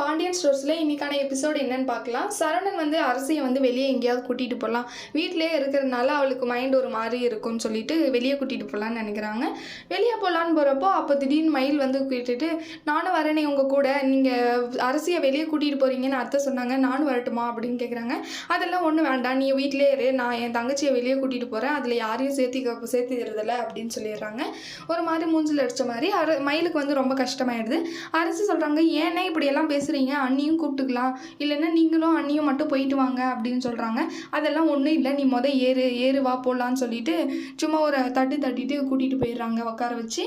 பாண்டியன் ஸ்டோர்ஸில் இன்றைக்கான எபிசோடு என்னன்னு பார்க்கலாம். சரவணன் வந்து அரசியை வந்து வெளியே எங்கேயாவது கூட்டிகிட்டு போகலாம் வீட்டிலே இருக்கிறதுனால அவளுக்கு மைண்ட் ஒரு மாதிரி இருக்கும்னு சொல்லிட்டு வெளியே கூட்டிகிட்டு போகலான்னு நினைக்கிறாங்க. வெளியே போகலான்னு போகிறப்போ அப்போ திடீர்னு மயில் வந்து கூட்டிட்டு நானும் வரேனே உங்கள் கூட. நீங்கள் அரசியை வெளியே கூட்டிகிட்டு போகிறீங்கன்னு அத்தை சொன்னாங்க. நானும் வரட்டுமா? அப்படின்னு கேட்குறாங்க அதெல்லாம் ஒன்றும் வேண்டாம். நீ வீட்டிலே இரு. நான் என் தங்கச்சியை வெளியே கூட்டிகிட்டு போகிறேன் அதில் யாரையும் சேர்த்து சேர்த்துக்கிறதில்ல அப்படின்னு சொல்லிடுறாங்க. ஒரு மாதிரி மூஞ்சில் அடித்த மாதிரி அர மயிலுக்கு வந்து ரொம்ப கஷ்டமாயிடுது. அரசு சொல்கிறாங்க ஏன்னா இப்படியெல்லாம் பேசுகிறீங்க அண்ணியும் கூப்பிட்டுக்கலாம். இல்லைன்னா நீங்களும் அண்ணியும் மட்டும் போயிட்டு வாங்க அப்படின்னு சொல்கிறாங்க அதெல்லாம் ஒன்றும் இல்லை நீ மொதல் ஏறு ஏறு வா போடலான்னு சொல்லிட்டு சும்மா ஒரு தட்டு தட்டிட்டு கூட்டிகிட்டு போயிடுறாங்க உட்கார வச்சு.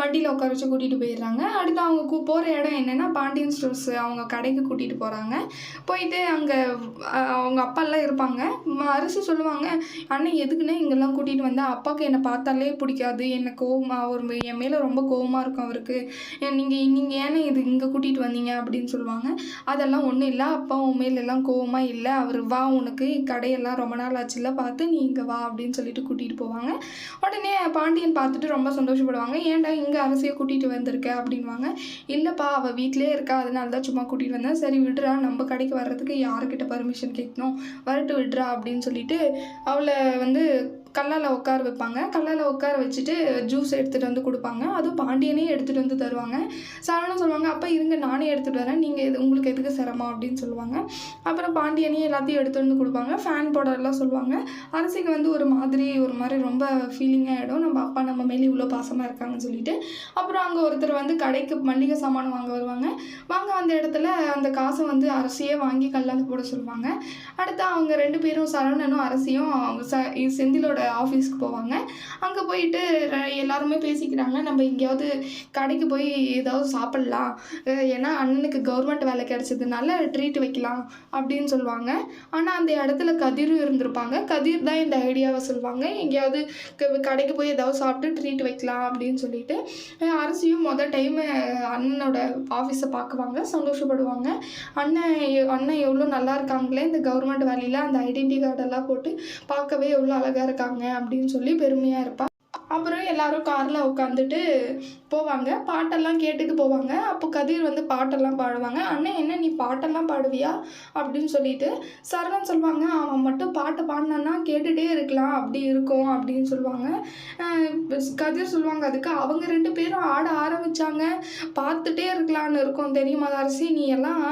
வண்டியில் உட்கார வச்சு கூட்டிகிட்டு போயிடுறாங்க. அடுத்து அவங்க கூ போகிற இடம் என்னென்னா பாண்டியன் ஸ்டோர்ஸ். அவங்க கடைக்கு கூட்டிகிட்டு போகிறாங்க போயிட்டு அங்கே அவங்க அப்பாலாம் இருப்பாங்க. அரசு சொல்லுவாங்க அண்ணன் எதுக்குன்னா இங்கெல்லாம் கூட்டிகிட்டு வந்தால் அப்பாவுக்கு என்னை பார்த்தாலே பிடிக்காது. என்னை கோவமாக ஒரு என் மேலே ரொம்ப கோவமாக இருக்கும் அவருக்கு. நீங்கள் நீங்கள் ஏன்னா இது இங்கே கூட்டிகிட்டு வந்தீங்க? அப்படின்னு சொல்லுவாங்க. அதெல்லாம் ஒன்றும் இல்லை. அப்பா உன் மேலெல்லாம் கோவமாக இல்லை. அவர் வா உனக்கு கடையெல்லாம் ரொம்ப நாள் ஆச்சுல பார்த்து நீ இங்கே வா அப்படின்னு சொல்லிட்டு கூட்டிகிட்டு போவாங்க. உடனே பாண்டியன் பார்த்துட்டு ரொம்ப சந்தோஷப்படுவாங்க. ஏன்டா இங்கே அரசியை கூட்டிகிட்டு வந்திருக்க அப்படின்வாங்க இல்லைப்பா அவள் வீட்டிலே இருக்கா அதனால தான் சும்மா கூட்டிகிட்டு வந்தேன். சரி விடுறா நம்ம கடைக்கு வர்றதுக்கு யாருக்கிட்ட பர்மிஷன் கேட்கணும்? வரட்டு விடுறா அப்படின்னு சொல்லிட்டு அவளை வந்து கல்லால் உட்கார வைப்பாங்க. கல்லால் உட்கார வச்சுட்டு ஜூஸ் எடுத்துகிட்டு வந்து கொடுப்பாங்க. அதுவும் பாண்டியனே எடுத்துகிட்டு வந்து தருவாங்க. சரவணன் சொல்லுவாங்க அப்போ இருங்க நானே எடுத்துகிட்டு வரேன். நீங்கள் இது உங்களுக்கு எதுக்கு சிரமம்? அப்படின்னு சொல்லுவாங்க. அப்புறம் பாண்டியனே எல்லாத்தையும் எடுத்துகிட்டு வந்து கொடுப்பாங்க. ஃபேன் போடலாம் சொல்லுவாங்க. அரசிக்கு வந்து ஒரு மாதிரி ஒரு மாதிரி ரொம்ப ஃபீலிங்காக ஆகிடும் நம்ம அப்பா நம்ம மேலே இவ்வளோ பாசமாக இருக்காங்கன்னு சொல்லிட்டு. அப்புறம் அங்கே ஒருத்தர் வந்து கடைக்கு மளிகை சாமான் வாங்க வருவாங்க. வாங்க வந்த இடத்துல அந்த காசை வந்து அரசியே வாங்கி கல்லால் போட சொல்லுவாங்க. அடுத்து அவங்க ரெண்டு பேரும் சரவணனும் அரசியும் அவங்க ச செந்திலோட ஆஃபீஸ்க்கு போவாங்க. அங்கே போயிட்டு எல்லாருமே பேசிக்கிறாங்க. நம்ம எங்கேயாவது கடைக்கு போய் ஏதாவது சாப்பிட்லாம். ஏன்னா அண்ணனுக்கு கவர்மெண்ட் வேலை கிடைச்சதுனால ட்ரீட் வைக்கலாம் அப்படின்னு சொல்லுவாங்க. ஆனால் அந்த இடத்துல கதிரும் இருந்திருப்பாங்க. கதிர் தான் இந்த ஐடியாவை சொல்லுவாங்க. எங்கேயாவது கடைக்கு போய் ஏதாவது சாப்பிட்டு ட்ரீட் வைக்கலாம் அப்படின்னு சொல்லிட்டு அரசியும் மொதல் டைம் அண்ணனோட ஆஃபீஸை பார்க்குவாங்க. சந்தோஷப்படுவாங்க. அண்ணன் அண்ணன் எவ்வளோ நல்லா இருக்காங்களே. இந்த கவர்மெண்ட் வேலையில் அந்த ஐடென்டி கார்டெல்லாம் போட்டு பார்க்கவே எவ்வளோ அழகாக இருக்காங்க. அப்படின்னு சொல்லி பெருமையாக இருப்பா. அப்புறம் எல்லாரும் காரில் உட்காந்துட்டு போவாங்க. பாட்டெல்லாம் கேட்டுட்டு போவாங்க. அப்போ கதிர் வந்து பாட்டெல்லாம் பாடுவாங்க. அண்ணன் என்ன நீ பாட்டெல்லாம் பாடுவியா? அப்படின்னு சொல்லிட்டு சரணம் சொல்லுவாங்க அவன் மட்டும் பாட்டு பாடினான்னா கேட்டுகிட்டே இருக்கலாம். அப்படி இருக்கும் அப்படின்னு சொல்லுவாங்க கதிர் சொல்லுவாங்க அதுக்கு அவங்க ரெண்டு பேரும் ஆட ஆரம்பிச்சாங்க. பார்த்துட்டே இருக்கலான்னு இருக்கும். தெரியுமா அரசி நீ எல்லாம்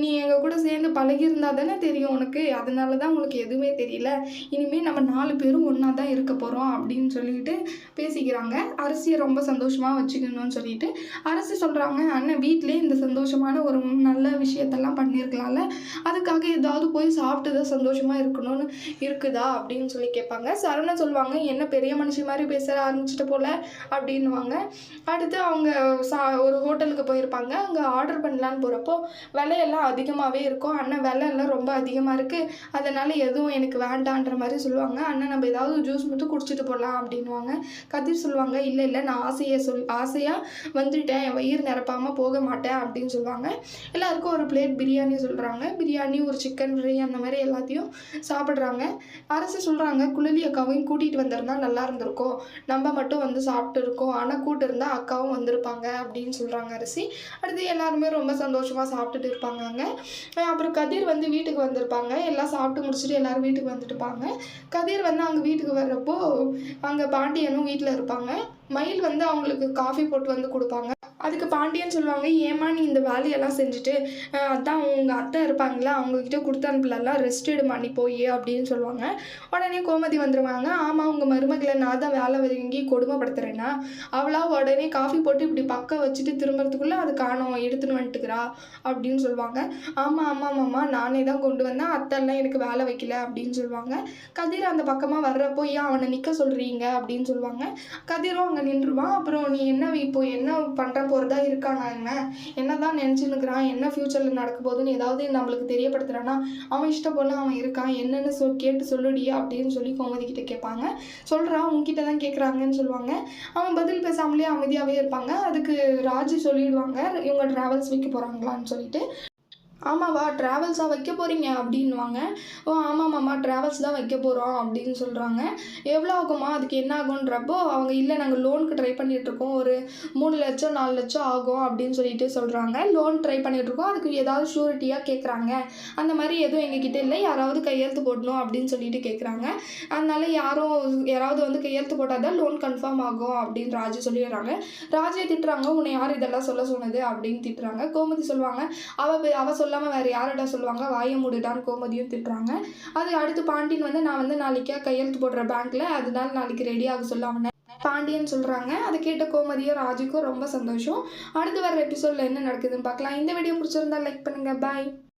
நீ எங்கள் கூட சேர்ந்து பழகியிருந்தா தானே தெரியும் உனக்கு. அதனால தான் உனக்கு எதுவுமே தெரியல. இனிமேல் நம்ம நாலு பேரும் ஒன்றா தான் இருக்க போகிறோம் அப்படின்னு சொல்லிட்டு பேசிக்கிறாங்க. அரசியை ரொம்ப சந்தோஷமாக வச்சுக்கணும்னு சொல்லிட்டு. அரசு சொல்கிறாங்க அண்ணன் வீட்டிலே இந்த சந்தோஷமான ஒரு நல்ல விஷயத்தெல்லாம் பண்ணியிருக்கலாம்ல அதுக்காக ஏதாவது போய் சாப்பிட்டு தான் சந்தோஷமாக இருக்கணும்னு இருக்குதா? அப்படின்னு சொல்லி கேட்பாங்க. சரவணன் சொல்லுவாங்க என்ன பெரிய மனுஷி மாதிரி பேச ஆரம்பிச்சிட்ட போல அப்படின்னுவாங்க. அடுத்து அவங்க சா ஒரு ஹோட்டலுக்கு போயிருப்பாங்க. அங்கே ஆர்டர் பண்ணலான்னு போகிறப்போ விலையெல்லாம் அதிகமாகவே இருக்கும். அண்ணன் விலையெல்லாம் ரொம்ப அதிகமாக இருக்குது அதனால் எதுவும் எனக்கு வேண்டான்ற மாதிரி சொல்லுவாங்க. அண்ணன் நம்ம ஏதாவது ஜூஸ் மட்டும் குடிச்சிட்டு போகலாம் அப்படின்வாங்க கதிர் சொல்லுவாங்க இல்லை இல்லை நான் ஆசையை சொல் ஆசையாக வந்துட்டேன் என் வயிறு நிரப்பாமல் போக மாட்டேன் அப்படின்னு சொல்லுவாங்க. எல்லாருக்கும் ஒரு பிளேட் பிரியாணி சொல்கிறாங்க பிரியாணி ஒரு சிக்கன் ஃப்ரை அந்த மாதிரி எல்லாத்தையும் சாப்பிட்றாங்க. அரசு சொல்கிறாங்க குழலி அக்காவையும் கூட்டிகிட்டு வந்திருந்தா நல்லா இருந்திருக்கும். நம்ம மட்டும் வந்து சாப்பிட்டு இருக்கோம் ஆனால் கூட்டு இருந்தால் அக்காவும் வந்திருப்பாங்க அப்படின்னு சொல்கிறாங்க அரிசி. அடுத்து எல்லாருமே ரொம்ப சந்தோஷமாக சாப்பிட்டுட்டு இருப்பாங்க அங்கே. அப்புறம் கதிர் வந்து வீட்டுக்கு வந்திருப்பாங்க. எல்லாம் சாப்பிட்டு முடிச்சுட்டு எல்லாரும் வீட்டுக்கு வந்துட்டுப்பாங்க கதிர் வந்து அங்கே வீட்டுக்கு வர்றப்போ அங்கே பாண்டியனும் வீட்டில் இருப்பாங்க. மயில் வந்து அவங்களுக்கு காஃபி போட்டு வந்து கொடுப்பாங்க. அதுக்கு பாண்டியன் சொல்லுவாங்க ஏமா நீ இந்த வேலையெல்லாம் செஞ்சுட்டு அதான் உங்கள் அத்தை இருப்பாங்களா அவங்கக்கிட்ட கொடுத்து அனுப்பலாம் ரெஸ்ட் எடுமா நீ போய் அப்படின்னு சொல்லுவாங்க. உடனே கோமதி வந்துடுவாங்க ஆமாம் உங்கள் மருமகளை நான் தான் வேலை வாங்கி கொடுமைப்படுத்துகிறேன்னா அவளாக உடனே காஃபி போட்டு இப்படி பக்கம் வச்சுட்டு திரும்புறதுக்குள்ளே அது காணும் எடுத்துன்னு வந்துட்டுக்கிறா அப்படின்னு சொல்லுவாங்க. ஆமாம் ஆமாம் மாமா நானே தான் கொண்டு வந்தேன் அத்தெல்லாம் எனக்கு வேலை வைக்கல அப்படின்னு சொல்லுவாங்க. கதிர் அந்த பக்கமாக வர்றப்போ ஏன் அவனை நிற்க சொல்கிறீங்க அப்படின்னு சொல்லுவாங்க. கதிரும் அங்கே நின்றுவான் அப்புறம் நீ என்ன இப்போ என்ன பண்ணுற போகிறதா இருக்கான் என்ன? என்ன தான் நினச்சின்னுக்கிறான் என்ன ஃப்யூச்சரில் நடக்க போகுதுன்னு ஏதாவது நம்மளுக்கு தெரியப்படுத்துகிறான்னா அவன் இஷ்டம் போல அவன் இருக்கான் என்னென்னு சொல் கேட்டு சொல்லுடியா அப்படின்னு சொல்லி கோமதி கிட்ட கேட்பாங்க. சொல்கிறான் உங்ககிட்ட தான் கேட்குறாங்கன்னு சொல்லுவாங்க. அவன் பதில் பேசாமலே அமைதியாகவே இருப்பாங்க. அதுக்கு ராஜு சொல்லிடுவாங்க. இவங்க ட்ராவல்ஸ் வைக்க போகிறாங்களான்னு சொல்லிட்டு. ஆமாவா ட்ராவல்ஸாக வைக்க போகிறீங்க அப்படின்வாங்க ஓ ஆமாம் மாமா ட்ராவல்ஸ் தான் வைக்க போகிறோம் அப்படின்னு சொல்கிறாங்க எவ்வளோ ஆகுமா அதுக்கு என்ன ஆகுன்றப்போ அவங்க இல்லை நாங்கள் லோனுக்கு ட்ரை பண்ணிகிட்ருக்கோம் ஒரு மூணு லட்சம் நாலு லட்சம் ஆகும் அப்படின்னு சொல்லிட்டு சொல்கிறாங்க லோன் ட்ரை பண்ணிகிட்ருக்கோம் அதுக்கு ஏதாவது ஷூரிட்டியாக கேட்குறாங்க அந்த மாதிரி எதுவும் எங்ககிட்ட இல்லை. யாராவது கையெழுத்து போடணும் அப்படின்னு சொல்லிட்டு கேட்குறாங்க அதனால யாரும் யாராவது வந்து கையெழுத்து போட்டால் தான் லோன் கன்ஃபார்ம் ஆகும் அப்படின்னு ராஜு சொல்லிடுறாங்க. ராஜே திட்டுறாங்க. உன்னை யார் இதெல்லாம் சொல்ல சொன்னது அப்படின்னு திட்டுறாங்க. கோமதி சொல்லுவாங்க. அவள் அவள் சொல்ல சொல்லாமல் வேறு யார்டா சொல்லுவாங்க? வாய மூடுடான்னு கோமதியும் திட்டுறாங்க. அது அடுத்து பாண்டியன் வந்து நான் வந்து நாளைக்கே கையெழுத்து போடுற பேங்க்கில் அதனால நாளைக்கு ரெடி ஆக சொல்ல அவனை பாண்டியன் சொல்கிறாங்க அதை கேட்ட கோமதியும் ராஜுக்கும் ரொம்ப சந்தோஷம். அடுத்து வர எபிசோடில் என்ன நடக்குதுன்னு பார்க்கலாம். இந்த வீடியோ பிடிச்சிருந்தா லைக் பண்ணுங்கள் பாய்